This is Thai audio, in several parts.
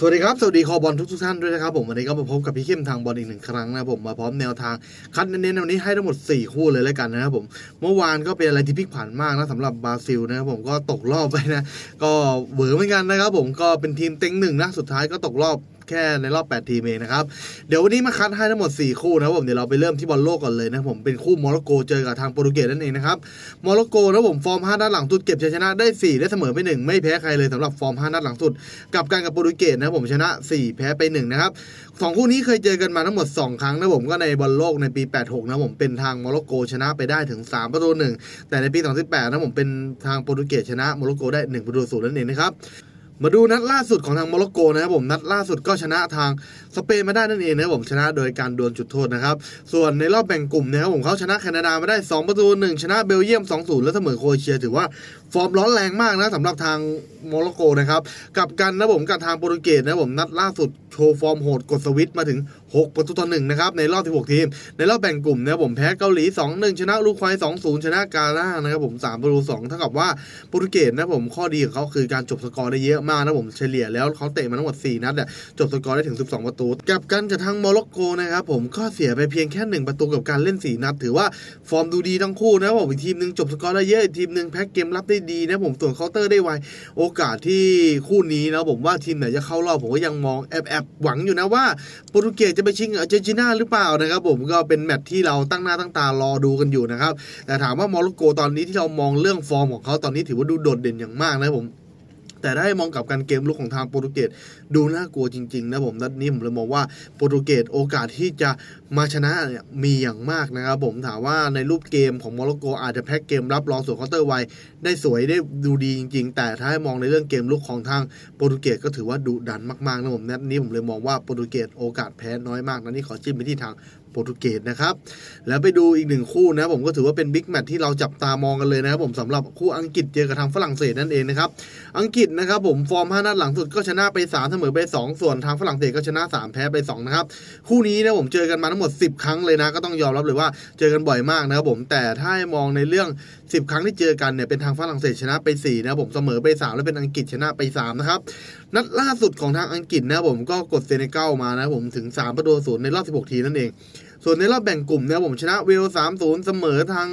สวัสดีครับ สวัสดีคอบอลทุกทุกๆท่านด้วยนะครับผมวันนี้ก็มาพบกับพี่เข้มทางบอลอีกหนึ่งครั้งนะครับผมมาพร้อมแนวทางคัดเน้นๆวันนี้ให้ทั้งหมด 4 คู่เลยแล้วกันนะครับผมเมื่อวานก็เป็นอะไรที่พลิกผันมากนะสำหรับบราซิลนะครับผมก็ตกรอบไปนะ ก็เหวอเหมือนกันนะครับผมก็เป็นทีมเต็งหนึ่งนะสุดท้ายก็ตกรอบ แค่ในรอบ 8 ทีมเองนะครับ เดี๋ยววันนี้มาคัดให้ทั้งหมด 4 คู่นะครับผมเดี๋ยวเราไปเริ่มที่บอลโลกก่อนเลยนะผมเป็นคู่โมร็อกโกเจอกับทางโปรตุเกสนั่นเองนะครับโมร็อกโกนะผมฟอร์ม 5 นัดหลังสุดเก็บชัยชนะได้ 4 ได้เสมอไป 1 ไม่แพ้ใครเลยสำหรับฟอร์ม 5 นัดหลังสุดกับการกับโปรตุเกสนะผมชนะ 4 แพ้ไป1นะครับสองคู่นี้เคยเจอกันมาทั้งหมด 2 ครั้งนะผมก็ในบอลโลกในปี 86 นะผมเป็นทางโมร็อกโกชนะไปได้ถึง 3 ประตู1แต่ในปี 2018 นะผมเป็นทางโปรตุเกสชนะโมร็อกโกได้ 1 ประตูศูนย์นั่นเองนะครับ มาดูนัดล่าสุดของทางโมร็อกโกนะครับผมนัดล่าสุดก็ชนะทางสเปนมาได้นั่นเองนะครับผมชนะโดยการดวลจุดโทษนะครับ ส่วนในรอบแบ่งกลุ่มนะครับผมเขาชนะแคนาดามาได้ 2 ประตู 1 ชนะเบลเยียม 2-0 แล้วเสมอโครเอเชีย ถือว่าฟอร์มร้อนแรงมากนะสำหรับทางโมร็อกโกนะครับกับกันนะผมกับทางโปรตุเกสนะผมนัดล่าสุดโชว์ฟอร์มโหดกดสวิตช์มาถึง 6 ประตูต่อ1นะครับในรอบ 16 ทีม ในรอบแบ่งกลุ่มนะผมแพ้เกาหลี 2-1 ชนะลูกควาย2-0 ชนะกาลานะครับผม3ประตู2เท่ากับว่าโปรตุเกสนะผมข้อดีของเขาคือการจบสกอร์ได้เยอะมากนะผมเฉลี่ยแล้วเขาเตะมาทั้งหมด 4 นัดเนี่ยจบสกอร์ได้ถึง 12 ประตูกลับกันกับทางโมร็อกโกนะครับผมก็เสียไปเพียงแค่ 1 ประตูกับการเล่น 4 นัด ถือว่าฟอร์มดูดีทั้งคู่นะผมอีกทีมหนึ่งจบสกอร์ได้เยอะอีกทีมหนึ่งแพ็กเกมรับได้ดีนะผมส่วนเคาน์เตอร์ได้ไวโอกาสที่คู่นี้นะผมว่าทีมไหนจะเข้ารอบผมก็ยังมองแอบแอบหวังอยู่นะว่าโปรตุเกสจะไปชิงอาร์เจนตินาหรือเปล่านะครับ ผมก็เป็นแมตช์ที่เราตั้งหน้าตั้งตารอดูกันอยู่นะครับแต่ถามว่าโมร็อกโกตอนนี้ที่เรามองเรื่องฟอร์มของเขาตอนนี้ถือว่าดูโดดเด่นอย่างมากนะครับผม แต่ถ้าให้มองกับการเกมลุกของทางโปรตุเกสดูน่ากลัวจริงๆนะผมนัดนี้ผมเลยมองว่าโปรตุเกสโอกาสที่จะมาชนะเนี่ยมีอย่างมากนะครับผมถามว่าในรูปเกมของโมร็อกโกอาจจะแพ็กเกมรับรองส่วนเคาน์เตอร์ไวได้สวยได้ดูดีจริง ๆ แต่ถ้าให้มองในเรื่องเกมลุกของทางโปรตุเกสก็ถือว่าดุดันมากๆนะผมนัดนี้ผมเลยมองว่าโปรตุเกสโอกาสแพ้น้อยมากนัดนี้ขอจิ้มไปที่ทางโปรตุเกสนะครับ แล้วไปดูอีกหนึ่งคู่นะผมก็ถือว่าเป็นบิ๊กแมตช์ที่เราจับตามองกันเลยนะครับผมสำหรับคู่อังกฤษเจอกับทางฝรั่งเศสนั่นเองนะครับ อังกฤษนะครับผมฟอร์ม 5 นัดหลังสุดก็ชนะไป 3 เสมอไป 2 ส่วนทางฝรั่งเศสก็ชนะ 3 แพ้ไป 2 นะครับ คู่นี้นะผมเจอกันมาทั้งหมด 10 ครั้งเลยนะก็ต้องยอมรับเลยว่าเจอกันบ่อยมากนะครับผมแต่ถ้ามองในเรื่อง 10 ครั้งที่เจอกันเนี่ยเป็นทางฝรั่งเศสชนะไป4นะผมเสมอไป 3 แล้วเป็นอังกฤษชนะไป3นะครับนัดล่าสุดของทางอังกฤษนะผมก็กดเซเนกัลมานะผมถึง 3 ประตูศูนย์ในรอบ 16 ทีนั่นเอง ส่วนในรอบแบ่งกลุ่มนะผมชนะเวลส์3-0เสมอทาง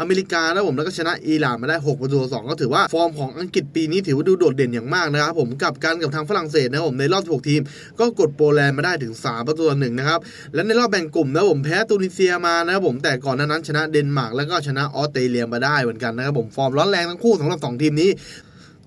อเมริกาแล้วผมแล้วก็ชนะอิหร่านมาได้ 6 ประตูต่อ2ก็ถือว่าฟอร์มของอังกฤษปีนี้ถือว่าดูโดดเด่นอย่างมากนะครับผมกับกันกับทางฝรั่งเศสนะผมในรอบ 16 ทีม ก็กดโปแลนด์มาได้ถึง 3 ประตูต่อ1นะครับและในรอบแบ่งกลุ่มนะผมแพ้ตูนิเซียมานะครับผมแต่ก่อนหน้านั้นชนะเดนมาร์กแล้วก็ชนะออสเตรเลียมาได้เหมือนกันนะครับผมฟอร์มร้อนแรงทั้งคู่สำหรับสองทีมนี้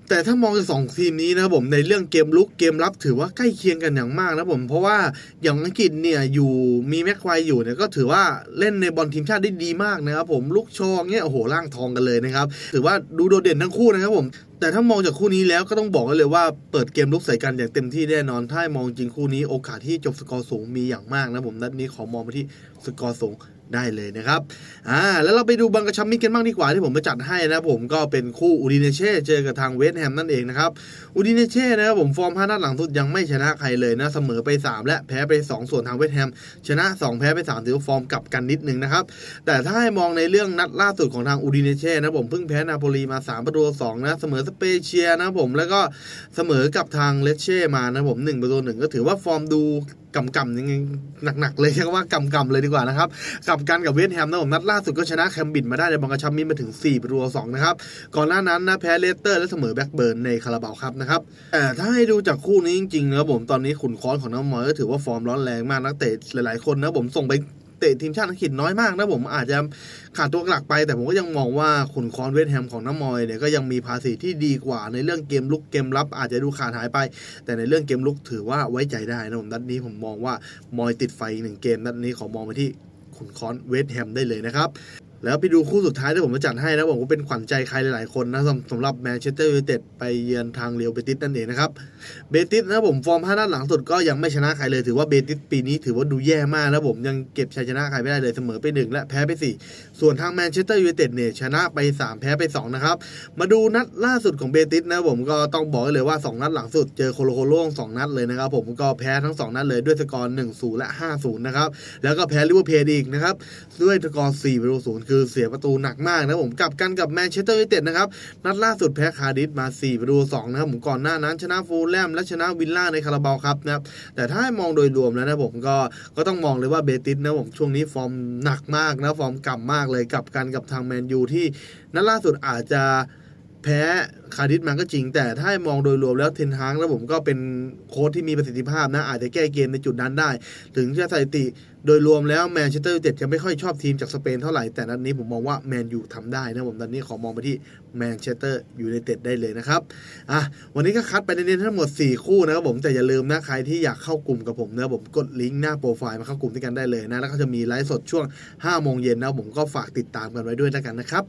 แต่ถ้ามองจากสองทีมนี้นะครับผมในเรื่องเกมลุกเกมรับถือว่าใกล้เคียงกันอย่างมากนะผมเพราะว่าอย่างอังกฤษเนี่ยอยู่มีแม็กควายอยู่เนี่ยก็ถือว่าเล่นในบอลทีมชาติได้ดีมากนะครับผมลุกชว์เนี่ยโอ้โหร่างทองกันเลยนะครับถือว่าดูโดดเด่นทั้งคู่นะครับผมแต่ถ้ามองจากคู่นี้แล้วก็ต้องบอกเลยว่าเปิดเกมลุกใส่กันอย่างเต็มที่แน่นอน ถ้ามองจริงคู่นี้โอกาสที่จบสกอร์สูงมีอย่างมากนะผมนัดนี้ขอมองไปที่สกอร์สูง ได้เลยนะครับอ่าแล้วเราไปดูบังกระชัมมิกกันบ้างดีกว่าที่ผมไปจัดให้นะผมก็เป็นคู่อูดิเนเช่เจอกับทางเวสต์แฮมนั่นเองนะครับอูดิเนเช่นะครับผมฟอร์ม5นัดหลังสุดยังไม่ชนะใครเลยนะเสมอไป 3 และแพ้ไป 2 ส่วนทางเวสต์แฮมชนะ 2 แพ้ไป3ถือว่าฟอร์มกลับกันนิดนึงนะครับแต่ถ้าให้มองในเรื่องนัดล่าสุดของทางอูดิเนเช่นะผมเพิ่งแพ้นาโปลีมา 3 ประตูต่อสองนะเสมอสเปเชียนะผมแล้วก็เสมอกับทางเลเช่มานะผม1ประตูหนึ่งก็ถือว่าฟอร์มดูกำกำยังไงหนักๆเลยใช่ว่ากำกำเลยดีกว่านะครับกับกันกับเวสต์แฮมนะผมนัดล่าสุดก็ชนะแคมบิดมาได้ในบังกระชัมมินมาถึง4ประตูสองนะครับก่อนหน้านั้นนะแพ้เลสเตอร์และเสมอแบ็กเบิร์นในคาราบาวครับนะครับแต่ถ้าให้ดูจากคู่นี้จริงๆนะผมตอนนี้ขุนค้อนของน้องมอยก็ถือว่าฟอร์มร้อนแรงมากนักเตะหลายๆคนนะผมส่งไป เตะทีมชาติอังกฤษน้อยมากนะผมอาจจะขาดตัวหลักไป แต่ผมก็ยังมองว่าขุนค้อนเวสแฮมของน้ำมอยเนี่ยก็ยังมีภาษีที่ดีกว่า ในเรื่องเกมลุกเกมรับ อาจจะดูขาดหายไป แต่ในเรื่องเกมลุกถือว่าไว้ใจได้นะผมนัดนี้ผมมองว่ามอยติดไฟหนึ่งเกมนัดนี้ขอมองไปที่ขุนค้อนเวสแฮมได้เลยนะครับ แล้วไปดูคู่สุดท้ายที่ผมมาจัดให้นะผมว่าเป็นขวัญใจใครหลายๆคนนะสำหรับแมนเชสเตอร์ยูไนเต็ดไปเยือนทางเรียวเบติสนั่นเองนะครับเบติสนะผมฟอร์ม5นัดหลังสุดก็ยังไม่ชนะใครเลยถือว่าเบติสปีนี้ถือว่าดูแย่มากนะผมยังเก็บชัยชนะใครไม่ได้เลยเสมอไป1และแพ้ไป4ส่วนทางแมนเชสเตอร์ยูไนเต็ดเนี่ยชนะไป3แพ้ไป2นะครับมาดูนัดล่าสุดของเบติสนะผมก็ต้องบอกเลยว่า2นัดหลังสุดเจอโคโลโคโล่สองนัดเลยนะครับผมก็แพ้ทั้ง2นัดเลยด้วยสกอร์1-0และ5-0นะครับแล้วก็แพ้ลิเวอร์พูลอีกนะครับด้วยสกอร์4ประตูศูนย์คือเสียประตูหนักมากนะผมกลับกันกับแมนเชสเตอร์ยูไนเต็ดนะครับนัดล่าสุดแพ้คาร์ดิฟมา4ประตู2นะครับผมก่อนหน้านั้นชนะฟูลแลมและชนะวิลล่าในคาราบาวครับนะครับแต่ถ้าให้มองโดยรวมแล้วนะผมก็ก็ต้องมองเลยว่าเบติสนะผมช่วงนี้ฟอร์มหนักมากนะฟอร์มกำมากเลยกับกันกับทางแมนยูที่นัดล่าสุดอาจจะ แพ้คาร์ดิฟมาก็จริง แต่ถ้ามองโดยรวมแล้วเทนฮางแล้วผมก็เป็นโค้ชที่มีประสิทธิภาพนะ อาจจะแก้เกมในจุดนั้นได้ ถึงจะสถิติโดยรวมแล้วแมนเชสเตอร์ยูไนเต็ดจะไม่ค่อยชอบทีมจากสเปนเท่าไหร่ แต่นัดนี้ผมมองว่าแมนยูทำได้นะผมตอนนี้ขอมองไปที่แมนเชสเตอร์ยูไนเต็ดได้เลยนะครับอะวันนี้ก็คัดไปเน้นๆทั้งหมด 4 คู่นะครับผมแต่อย่าลืมนะใครที่อยากเข้ากลุ่มกับผมนะผมกดลิงก์หน้าโปรไฟล์มาเข้ากลุ่มด้วยกันได้เลยนะแล้วก็จะมีไลฟ์สดช่วง5โมงเย็นนะผมก็ฝากติดตามกันไว้ด้วยแล้วกันนะครับ